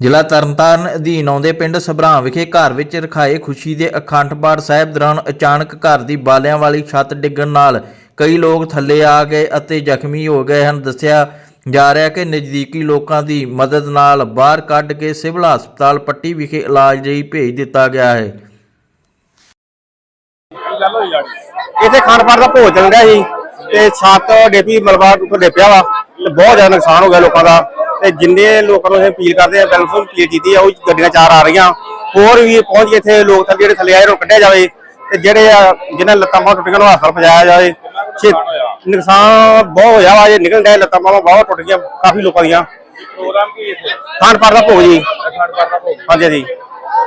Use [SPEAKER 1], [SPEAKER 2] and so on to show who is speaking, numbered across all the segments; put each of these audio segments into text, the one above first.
[SPEAKER 1] ਜ਼ਿਲ੍ਹਾ ਤਰਨਤਾਰਨ ਅਧੀਨ ਆਉਂਦੇ ਪਿੰਡ ਸਭਰਾਂ ਵਿਖੇ ਘਰ ਵਿੱਚ ਰਖਾਏ ਖੁਸ਼ੀ ਦੇ ਅਖੰਡ ਪਾਠ ਸਾਹਿਬ ਦੌਰਾਨ ਅਚਾਨਕ ਘਰ ਦੀ ਬਾਲਿਆਂ ਵਾਲੀ ਛੱਤ ਡਿੱਗਣ ਨਾਲ ਕਈ ਲੋਕ ਥੱਲੇ ਆ ਗਏ ਅਤੇ ਜ਼ਖਮੀ ਹੋ ਗਏ ਹਨ। ਦੱਸਿਆ ਜਾ ਰਿਹਾ ਕਿ ਨਜ਼ਦੀਕੀ ਲੋਕਾਂ ਦੀ ਮਦਦ ਨਾਲ ਬਾਹਰ ਕੱਢ ਕੇ ਸਿਵਲ ਹਸਪਤਾਲ ਪੱਟੀ ਵਿਖੇ ਇਲਾਜ ਲਈ ਭੇਜ ਦਿੱਤਾ ਗਿਆ ਹੈ।
[SPEAKER 2] ਇੱਥੇ ਖਾਣ ਦਾ ਭੋਜ ਚੱਲ ਰਿਹਾ ਸੀ ਤੇ ਛੱਤ ਡੇਪੀ ਮਲਬਾ ਉੱਪਰ ਡੇਪਿਆ ਵਾ ਤੇ ਬਹੁਤ ਜ਼ਿਆਦਾ ਨੁਕਸਾਨ ਹੋ ਗਿਆ ਲੋਕਾਂ ਦਾ। ਤੇ ਜਿੰਨੇ ਲੋਕਾਂ ਨੂੰ ਅਸੀਂ ਅਪੀਲ ਕਰਦੇ ਆ ਵੈਲਫੇਅਰ ਅਪੀਲ ਕੀਤੀ ਆ ਉਹ ਗੱਡੀਆਂ ਚਾਰ ਆ ਰਹੀਆਂ। ਹੋਰ ਵੀ ਪਹੁੰਚ ਕੇ ਇੱਥੇ ਲੋਕ ਥੱਲੇ ਜਿਹੜੇ ਥੱਲੇ ਆਏ ਨੂੰ ਕੱਢਿਆ ਜਾਵੇ। ਤੇ ਜਿਹੜੇ ਆ ਜਿਨ੍ਹਾਂ ਲੱਤਾਂ ਬਾਹਾਂ ਟੁੱਟੀਆਂ ਨੂੰ ਹਸਪਤਾਲ ਪਹੁੰਚਾਇਆ ਜਾਵੇ। ਨੁਕਸਾਨ ਬਹੁਤ ਹੋਇਆ ਵਾ ਜੇ ਨਿਕਲ ਡਏ ਲੱਤਾਂ ਬਾਹਾਂ ਬਹੁਤ ਟੁੱਟ ਗਈਆਂ ਕਾਫੀ ਲੋਕਾਂ ਦੀਆਂ।
[SPEAKER 3] ਪ੍ਰੋਗਰਾਮ ਕੀ ਇੱਥੇ?
[SPEAKER 2] ਖਾਣ ਪਾਣ ਦਾ ਭੋਜ ਜੀ।
[SPEAKER 3] ਅਖੰਡ ਪਾਠ ਦਾ ਭੋਗ।
[SPEAKER 2] ਹਾਂਜੀ ਹਾਂਜੀ।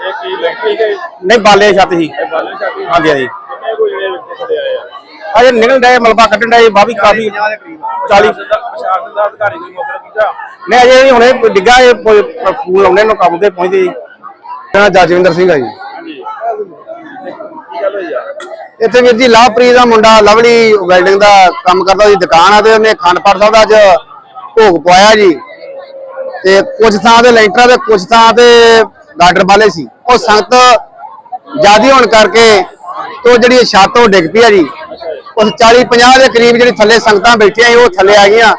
[SPEAKER 3] ਇਹ ਕੀ ਗਈ
[SPEAKER 2] ਨਹੀਂ ਬਾਲੇ ਛੱਤ ਸੀ
[SPEAKER 3] ਬਾਲੇ ਛਾਤੀ
[SPEAKER 2] ਹਾਂਜੀ ਹਾਂਜੀ
[SPEAKER 3] ਕਿੰਨੇ ਕੋਈ ਜਿਹੜੇ ਵਿੱਚ ਖੜੇ ਆਏ ਆ
[SPEAKER 2] ਅਜੇ ਨਿਕਲ ਡਏ ਮਲਬਾ ਕੱਢਣ ਡਏ ਬਾਹ ਵੀ ਕਾਫੀ 40
[SPEAKER 3] ਪ੍ਰਸ਼ਾਸਨ ਦਾ ਅਧਿਕਾਰੀ ਕੋਈ ਮੌਕੇ ਤੇ ਪਹੁੰਚਾ
[SPEAKER 2] ਨਹੀਂ ਅਜੇ ਵੀ ਹੁਣੇ ਡਿੱਗਾ ਇਹ ਕੋਈ ਫੂਲ ਆਉਂਦੇ ਨੂੰ ਕੰਮ ਤੇ ਪਹੁੰਚਦੇ ਜੀ
[SPEAKER 4] ਮੇਰਾ ਜਜਵਿੰਦਰ ਸਿੰਘ ਆ ਜੀ।
[SPEAKER 3] ਹਾਂਜੀ। ਕੀ ਗੱਲ ਹੋਈ ਆ?
[SPEAKER 4] ਇੱਥੇ ਵੀਰ ਜੀ ਲਵਪ੍ਰੀਤ ਦਾ ਮੁੰਡਾ ਲਵਲੀ ਵੈਲਡਿੰਗ ਦਾ ਕੰਮ ਕਰਦਾ ਉਹਦੀ ਦੁਕਾਨ ਆ ਤੇ ਉਹਨੇ ਅਖੰਡ ਪਾਠ ਸਾਹਿਬ ਦਾ ਅੱਜ ਭੋਗ ਪਵਾਇਆ ਜੀ। ਤੇ ਕੁਝ ਥਾਂ ਤੇ ਲੈਂਟਰਾਂ ਤੇ ਕੁਝ ਥਾਂ ਤੇ ਗਾਡਰ ਵਾਲੇ ਸੀ। ਉਹ ਸੰਗਤ ਜਿਆਦੀ ਹੋਣ ਕਰਕੇ ਤੇ ਉਹ ਜਿਹੜੀ ਛੱਤ ਉਹ ਡਿੱਗ ਪਈ ਆ ਜੀ। ਉਸ 40 50 ਦੇ ਕਰੀਬ ਜਿਹੜੀ ਥੱਲੇ ਸੰਗਤਾਂ ਬੈਠੀਆਂ ਸੀ, ਉਹ ਥੱਲੇ ਆ ਗਈਆਂ।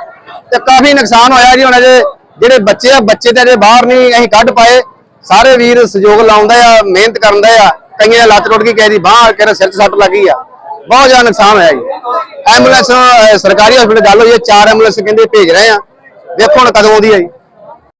[SPEAKER 4] ਤੇ ਕਾਫੀ ਨੁਕਸਾਨ ਹੋਇਆ ਜੀ ਉਹਨਾਂ ਦੇ ਜਿਹੜੇ ਬੱਚੇ ਆ, ਬੱਚੇ ਤੇ ਬਾਹਰ ਨਹੀਂ, ਅਸੀਂ ਕੱਢ ਪਾਏ। ਸਾਰੇ ਵੀਰ ਸਹਿਯੋਗ ਲਾਉਂਦਾ ਆ, ਮਿਹਨਤ ਕਰਦਾ ਆ। ਕਈਆਂ ਦੀ ਲੱਤ ਟੁੱਟ ਗਈ ਕਿਸੇ ਦੀ ਬਾਹ ਕਿਸੇ ਸਿਰ 'ਚ ਸੱਟ ਲੱਗੀ ਆ। ਬਹੁਤ ਜ਼ਿਆਦਾ ਨੁਕਸਾਨ ਹੋਇਆ ਜੀ। ਐਂਬੂਲੈਂਸ ਸਰਕਾਰੀ ਹਸਪੀਟਲ ਗੱਲ ਹੋਈ ਹੈ, ਚਾਰ ਐਂਬੂਲੈਂਸ ਕਹਿੰਦੇ ਭੇਜ ਰਹੇ ਆ। ਵੇਖੋ ਹੁਣ ਕਦੋਂ ਆਉਂਦੀ ਹੈ ਜੀ।